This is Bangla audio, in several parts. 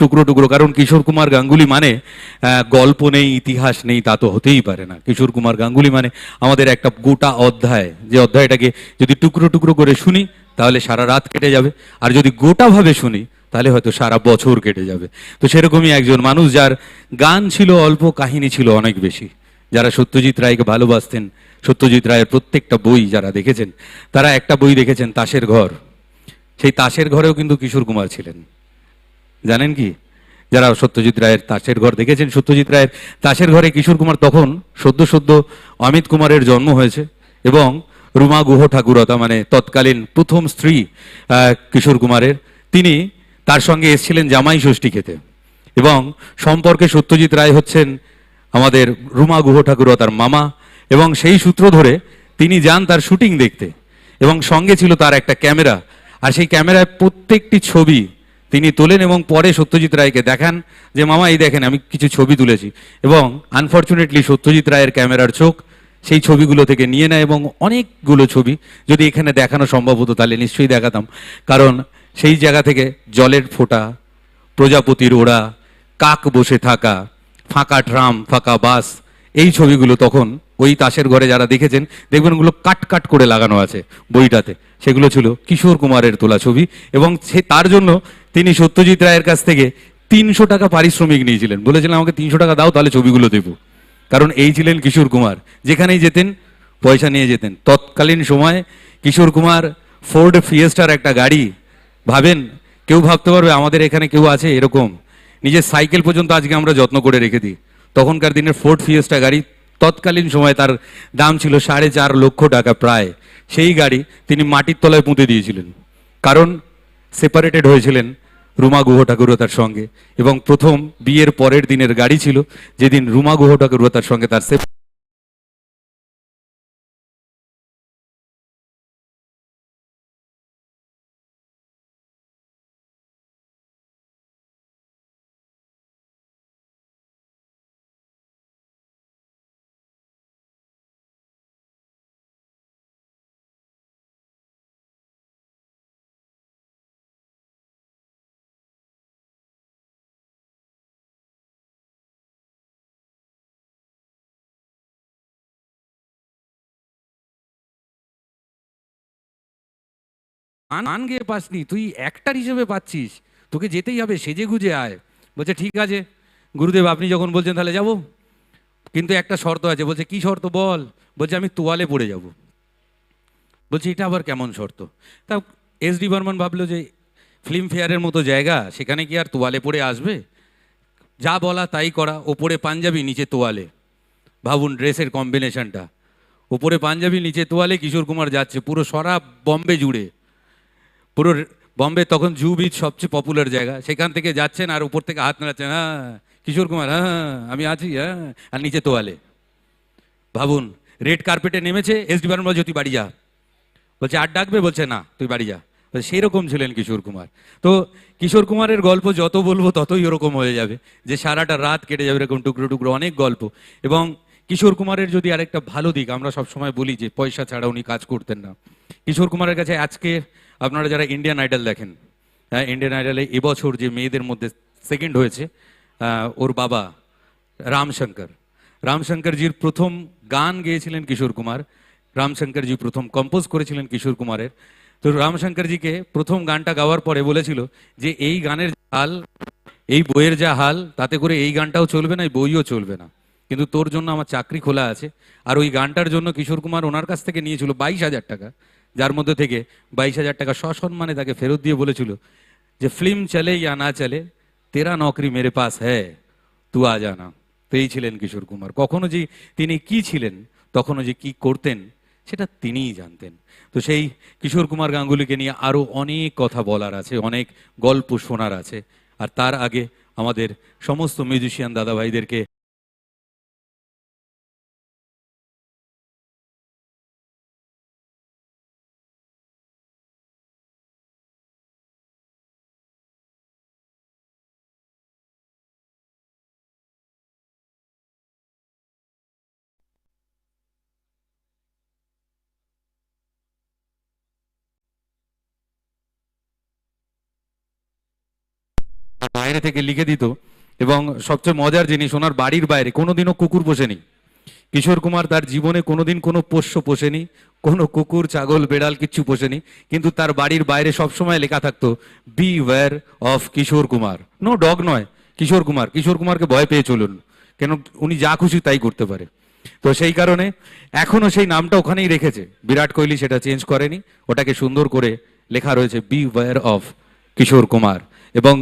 টুকরো টুকরো, কারণ কিশোর কুমার গাঙ্গুলি মানে গল্প নেই, ইতিহাস নেই, তা তো হতেই পারে না। কিশোর কুমার গাঙ্গুলি মানে আমাদের একটা গোটা অধ্যায়। যে অধ্যায়টাকে যদি টুকরো টুকরো করে শুনি, তাহলে সারা রাত কেটে যাবে। আর যদি গোটাভাবে শুনি, তাহলে হয়তো সারা বছর কেটে যাবে। তো সেরকমই একজন মানুষ যার গান ছিল অল্প, কাহিনী ছিল অনেক বেশি। যারা সত্যজিৎ রায়কে ভালোবাসতেন, সত্যজিৎ রায়ের প্রত্যেকটা বই যারা দেখেছেন, তারা একটা বই দেখেছেন, তাসের ঘর। সেই তাসের ঘরেও কিন্তু কিশোর কুমার ছিলেন। জানেন কি? যারা সত্যজিৎ রায়ের তাসের ঘর দেখেছেন, সত্যজিৎ রায়ের তাসের ঘরে কিশোর কুমার তখন সদ্য সদ্য অমিত কুমারের জন্ম হয়েছে এবং রুমা গুহ ঠাকুরতা মানে তৎকালীন প্রথম স্ত্রী কিশোর কুমারের, তিনি তার সঙ্গে এসেছিলেন জামাই ষষ্ঠী খেতে এবং সম্পর্কে সত্যজিৎ রায় হচ্ছেন আমাদের রুমা গুহ ঠাকুরতার মামা এবং সেই সূত্র ধরে তিনি যান তার শুটিং দেখতে এবং সঙ্গে ছিল তার একটা ক্যামেরা। আর সেই ক্যামেরায় প্রত্যেকটি ছবি তিনি তোলেন এবং পরে সত্যজিৎ রায়কে দেখান যে, মামা, এই দেখেন, আমি কিছু ছবি তুলেছি। এবং আনফর্চুনেটলি সত্যজিৎ রায়ের ক্যামেরার চোখ সেই ছবিগুলো থেকে নিয়ে নেয় এবং অনেকগুলো ছবি যদি এখানে দেখানো সম্ভব হতো, তাহলে নিশ্চয়ই দেখাতাম। কারণ সেই জায়গা থেকে জলের ফোঁটা, প্রজাপতির ওড়া, কাক বসে থাকা, ফাঁকা ট্রাম, ফাঁকা বাস, এই ছবিগুলো তখন ওই তাসের ঘরে যারা দেখেছেন, দেখবেন ওগুলো কাট কাট করে লাগানো আছে বইটাতে। সেগুলো ছিল কিশোর কুমারের তোলা ছবি এবং সে তার জন্য তিনি সত্যজিৎ রায়ের কাছ থেকে তিনশো টাকা পারিশ্রমিক নিয়েছিলেন। বলেছিলেন, আমাকে তিনশো টাকা দাও, তাহলে ছবিগুলো দেবো। কারণ এই ছিলেন কিশোর কুমার। যেখানেই যেতেন, পয়সা নিয়ে যেতেন। তৎকালীন সময় কিশোর কুমার ফোর্ড ফিয়েস্টার একটা গাড়ি, ভাবেন, কেউ ভাবতে পারবে আমাদের এখানে কেউ আছে এরকম। নিজের সাইকেল পর্যন্ত আজকে আমরা যত্ন করে রেখে দিই। তখনকার দিনের ফোর্ড ফিয়েস্টা গাড়ি, তৎকালীন সময় তার দাম ছিল সাড়ে চার লক্ষ টাকা প্রায়। সেই গাড়ি তিনি মাটির তলায় পুঁতে দিয়েছিলেন। কারণ সেপারেটেড হয়েছিলেন রুমা গুহ ঠাকুরতার সঙ্গে। এবং প্রথম বিয়ের পরের দিনের গাড়ি ছিল, যেদিন রুমা গুহ ঠাকুরতার সঙ্গে তার সেপ- আন গিয়ে পাসনি, তুই অ্যাক্টার হিসেবে পাচ্ছিস। তোকে যেতেই হবে, সেজে গুজে আয়। বলছে, ঠিক আছে। গুরুদেব, আপনি যখন বলছেন, তাহলে যাব। কিন্তু একটা শর্ত আছে। বলছে, কি শর্ত? বল। বলছে, আমি তোয়ালে পড়ে যাব। বলছি, এটা আবার কেমন শর্ত? তা এস ডি বর্মন ভাবলো যে ফিল্ম ফেয়ারের মতো জায়গা, সেখানে কি আর তোয়ালে পড়ে আসবে? যা বলা, তাই করা। ওপরে পাঞ্জাবি, নিচে তোয়ালে। ভাবুন, ড্রেসের কম্বিনেশনটা ওপরে পাঞ্জাবি, নিচে তোয়ালে কিশোর কুমার যাচ্ছে। পুরো সারা বম্বে জুড়ে। পুরো বম্বে তখন জু বিচ সবচেয়ে পপুলার জায়গা। সেখান থেকে যাচ্ছেন আর উপর থেকে হাত নাড়াচ্ছেন হ্যাঁ কিশোর কুমার হ্যাঁ আমি আছি হ্যাঁ। আর নিচে তোয়ালে। ভাবুন রেড কার্পেটে নেমেছে এস ডি বর্মন তুই বাড়ি যা। বলছে আর ডাকবে? বলছে না তুই বাড়ি যা। বলছে, সেই রকম ছিলেন কিশোর কুমার। তো কিশোর কুমারের গল্প যত বলব ততই ওরকম হয়ে যাবে যে সারাটা রাত কেটে যাবে এরকম টুকরো টুকরো অনেক গল্প। এবং কিশোর কুমারের যদি আরেকটা ভালো দিক আমরা সবসময় বলি যে পয়সা ছাড়া উনি কাজ করতেন না। কিশোর কুমারের কাছে আজকে আপনারা যারা ইন্ডিয়ান আইডল দেখেন হ্যাঁ ইন্ডিয়ান আইডলে এবছর যে মেয়েদের মধ্যে সেকেন্ড হয়েছে ওর বাবা রামশঙ্কর। রামশঙ্করজির প্রথম গান গেয়েছিলেন কিশোর কুমার, রামশঙ্করজি প্রথম কম্পোজ করেছিলেন কিশোর কুমারের। তো রামশঙ্করজিকে প্রথম গানটা গাওয়ার পরে বলেছিল যে, এই গানের হাল, এই বইয়ের যা হাল, তাতে করে এই গানটাও চলবে না, এই বইও চলবে না। কিন্তু তোর জন্য আমার চাকরি খোলা আছে। আর ওই গানটার জন্য কিশোর কুমার ওনার কাছ থেকে নিয়েছিল বাইশ হাজার টাকা। যার মধ্যে থেকে বাইশ হাজার টাকা সসম্মানে তাকে ফেরত দিয়ে বলেছিল যে, ফিল্ম চলে ইয়া না চলে, তেরা নকরি মেরে পাস হ্যাঁ তু আ জানা। তো ছিলেন কিশোর কুমার। কখনো যে তিনি কি ছিলেন, তখনও যে কি করতেন, সেটা তিনিই জানতেন। তো সেই কিশোর কুমার গাঙ্গুলিকে নিয়ে আরও অনেক কথা বলার আছে, অনেক গল্প শোনার আছে। আর তার আগে আমাদের সমস্ত মিউজিশিয়ান দাদা বাইরে থেকে লিখে দিত এবং সবচেয়ে মজার জিনিস, ওনার বাড়ির বাইরে কোনোদিনও কুকুর পোষেনি। কিশোর কুমার তার জীবনে কোনোদিন কোনো পোষ্য পোষেনি, কোনো কুকুর, ছাগল, বেড়াল কিচ্ছু পোষেনি, কিন্তু তার বাড়ির বাইরে সবসময় লেখা থাকতো beware of Kishore Kumar. No dog নয়, কিশোর কুমার। কিশোর কুমারকে ভয় পেয়ে চলুন, কেন উনি যা খুশি তাই করতে পারে। তো সেই কারণে এখনও সেই নামটা ওখানেই রেখেছে। বিরাট কোহলি সেটা চেঞ্জ করেনি, ওটাকে সুন্দর করে লেখা রয়েছে beware of Kishore Kumar. এবং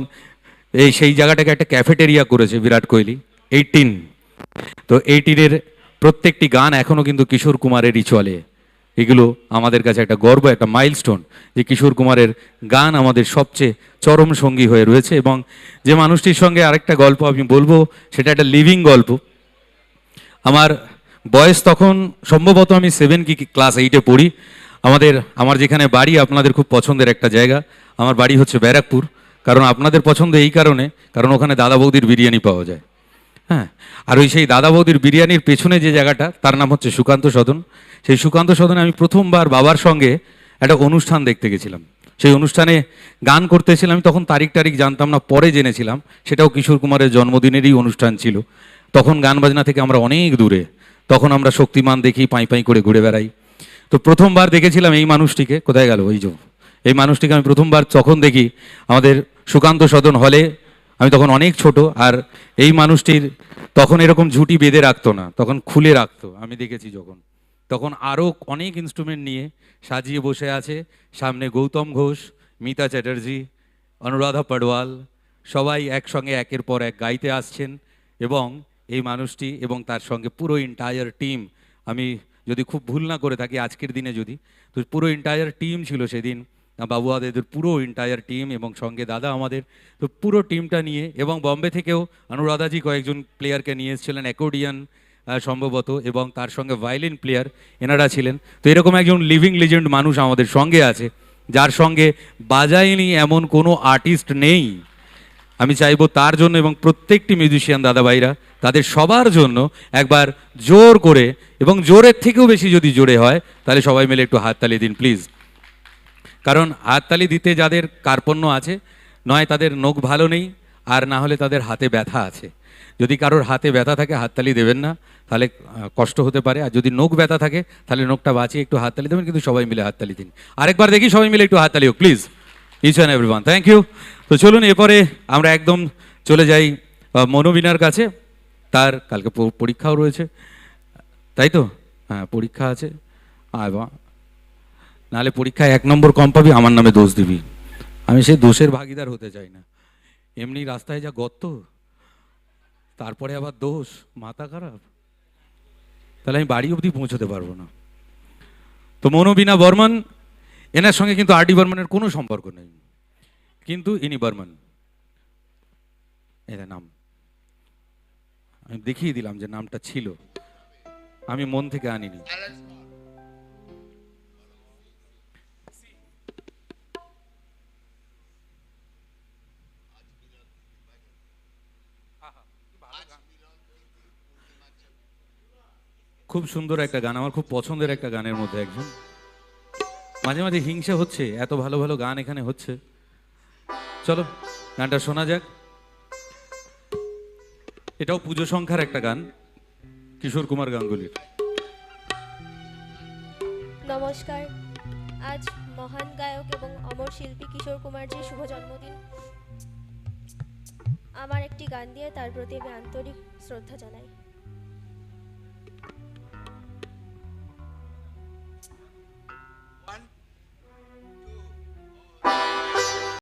এই সেই জায়গাটাকে একটা ক্যাফেটেরিয়া করেছে বিরাট কোহলি এইটিন তো এইটিনের প্রত্যেকটি গান এখনও কিন্তু কিশোর কুমারেরই চলে এগুলো আমাদের কাছে একটা গর্ব, একটা মাইলস্টোন যে কিশোর কুমারের গান আমাদের সবচেয়ে চরম সঙ্গী হয়ে রয়েছে এবং যে মানুষটির সঙ্গে আরেকটা গল্প আমি বলব, সেটা একটা লিভিং গল্প। আমার বয়স তখন সম্ভবত আমি সেভেন কি ক্লাস এইটে পড়ি। আমাদের, আমার যেখানে বাড়ি, আপনাদের খুব পছন্দের একটা জায়গা। আমার বাড়ি হচ্ছে ব্যারাকপুর। কারণ আপনাদের পছন্দ এই কারণে, কারণ ওখানে দাদা বৌদির বিরিয়ানি পাওয়া যায়। হ্যাঁ আর ওই সেই দাদা বৌদির বিরিয়ানির পেছনে যে জায়গাটা, তার নাম হচ্ছে সুকান্ত সদন। সেই সুকান্ত সদনে আমি প্রথমবার বাবার সঙ্গে একটা অনুষ্ঠান দেখতে গেছিলাম। সেই অনুষ্ঠানে গান করতেছিলাম আমি তখন তারিখ টারিখ জানতাম না, পরে জেনেছিলাম। সেটাও কিশোর কুমারের জন্মদিনেরই অনুষ্ঠান ছিল। তখন গান বাজনা থেকে আমরা অনেক দূরে। তখন আমরা শক্তিমান দেখি, পাই পাই করে ঘুরে বেড়াই। তো প্রথমবার দেখেছিলাম এই মানুষটিকে, কোথায় গেল? ওই যে, এই মানুষটিকে আমি প্রথমবার তখন দেখি, আমাদের সুকান্ত সদন হলে, আমি তখন অনেক ছোট, আর এই মানুষটির তখন এরকম ঝুঁটি বেঁধে রাখতো না, তখন খুলে রাখতো। আমি দেখেছি যখন। তখন আরও অনেক ইনস্ট্রুমেন্ট নিয়ে সাজিয়ে বসে আছে, সামনে গৌতম ঘোষ, মিতা চ্যাটার্জি, অনুরাধা পডওয়াল, সবাই একসঙ্গে একের পর এক গাইতে আসছেন এবং এই মানুষটি এবং তার সঙ্গে পুরো এন্টায়ার টিম আমি যদি খুব ভুল না করে থাকি, আজকের দিনে যদি, তো পুরো এন্টায়ার টিম ছিল সেদিন। বাবু আদেদের পুরো এন্টায়ার টিম এবং সঙ্গে দাদা আমাদের তো পুরো টিমটা নিয়ে এবং বম্বে থেকেও অনুরাধাজি কয়েকজন প্লেয়ারকে নিয়ে এসেছিলেন অ্যাকোর্ডিয়ান আহ, সম্ভবত এবং তার সঙ্গে ভায়োলিন প্লেয়ার এনারা ছিলেন। তো এরকম একজন লিভিং লিজেন্ড মানুষ আমাদের সঙ্গে আছে যার সঙ্গে বাজায়নি এমন কোনো আর্টিস্ট নেই। আমি চাইব তার জন্য এবং প্রত্যেকটি মিউজিশিয়ান দাদাভাইরা তাদের সবার জন্য একবার জোর করে এবং জোরের থেকেও বেশি যদি জোরে হয় তাহলে সবাই মিলে একটু হাততালি দিন প্লিজ কারণ হাততালি দিতে যাদের কার্পণ্য আছে, নয় তাদের নখ ভালো নেই, আর না হলে তাদের হাতে ব্যথা আছে। যদি কারোর হাতে ব্যথা থাকে, হাততালি দেবেন না, তাহলে কষ্ট হতে পারে। আর যদি নখ ব্যথা থাকে, তাহলে নখটা বাঁচিয়ে একটু হাততালি দেবেন, কিন্তু সবাই মিলে হাততালি দিন। আরেকবার দেখি সবাই মিলে একটু হাততালি হোক please each and everyone thank you তো চলুন, এরপরে আমরা একদম চলে যাই মনোবিনার কাছে। তার কালকে পরীক্ষাও রয়েছে। তাই তো? হ্যাঁ পরীক্ষা আছে। আয় নাহলে পরীক্ষায় এক নম্বর কম পাবি, আমার নামে দোষ দিবি। আমি সেই দোষের ভাগিদার হতে চাই না। এমনি রাস্তায় যা গর্ত, তারপরে আবার দোষ, মাথা খারাপ। তাহলে আমি বাড়ি অবধি পৌঁছতে পারব না। তো মনোবিনা বর্মন, এনার সঙ্গে কিন্তু আর ডি বর্মনের কোনো সম্পর্ক নেই। কিন্তু ইনি বর্মন। এদের নাম। আমি দেখিয়ে দিলাম যে নামটা ছিল। আমি মন থেকে আনিনি। খুব সুন্দর একটা গান, আমার খুব পছন্দের একটা গানের মধ্যে একজন। মাঝে মাঝে হিংসা হচ্ছে, এত ভালো ভালো গান এখানে হচ্ছে। চলো, গানটা শোনা যাক। এটাও পুজো সংখ্যার একটা গান, কিশোর কুমার গাঙ্গুলির। নমস্কার। আজ মহান গায়ক এবং অমর শিল্পী কিশোর কুমারজির শুভ জন্মদিন। আমার একটি গান দিয়ে তার প্রতি আমি আন্তরিক শ্রদ্ধা জানাই।